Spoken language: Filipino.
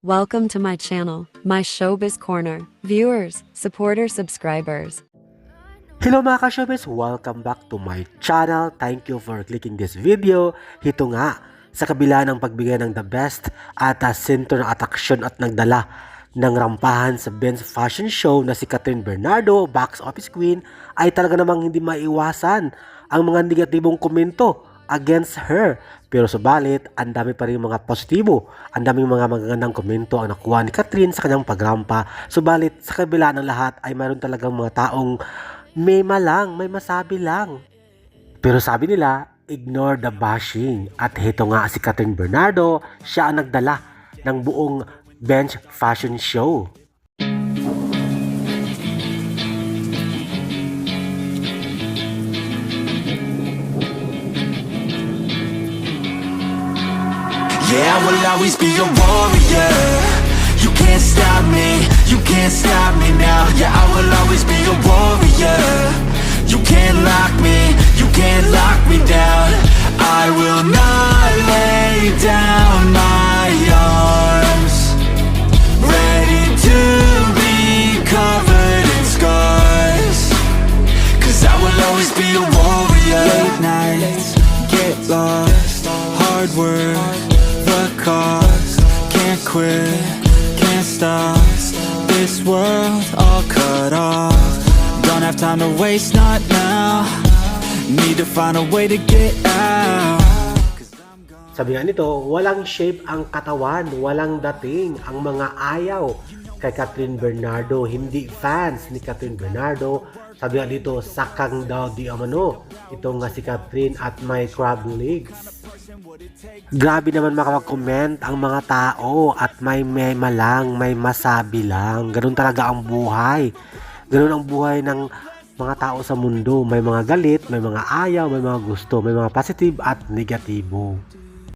Welcome to my channel, my showbiz corner. Viewers, supporters, subscribers. Hello mga ka-showbiz! Welcome back to my channel. Thank you for clicking this video. Ito nga, sa kabila ng pagbigay ng the best at uh, center ng atraksyon at nagdala ng rampahan sa Ben's Fashion Show na si Catherine Bernardo, box office queen, ay talaga namang hindi maiwasan ang mga negatibong komento against her. Pero subalit, ang dami pa rin mga positibo. Ang daming mga magagandang komento ang nakuha ni Catherine sa kanyang pagrampa. Subalit, sa kabila ng lahat ay mayroon talagang mga taong may malang, may masabi lang. Pero sabi nila, ignore the bashing. At heto nga si Catherine Bernardo, siya ang nagdala ng buong bench fashion show. Yeah, I will always be a warrior. You can't stop me, you can't stop me now. Yeah, I will always be a warrior. You can't lock me, you can't lock me down. I will not lay down my arms. Ready to be covered in scars. Cause I will always be a warrior. Late nights, get lost Hard work, cost Can't quit, can't stop This world all cut off Don't have time to waste, not now Need to find a way to get out Sabi nga nito, walang shape ang katawan, walang dating ang mga ayaw kay Catherine Bernardo. Hindi fans ni Catherine Bernardo. Sabi nga dito, sakang daw di amano. Ito nga si Catherine at may crab legs. Grabe naman makapag-comment ang mga tao at may may malang, may masabi lang. Ganun talaga ang buhay. Ganun ang buhay ng mga tao sa mundo. May mga galit, may mga ayaw, may mga gusto, may mga positive at negatibo.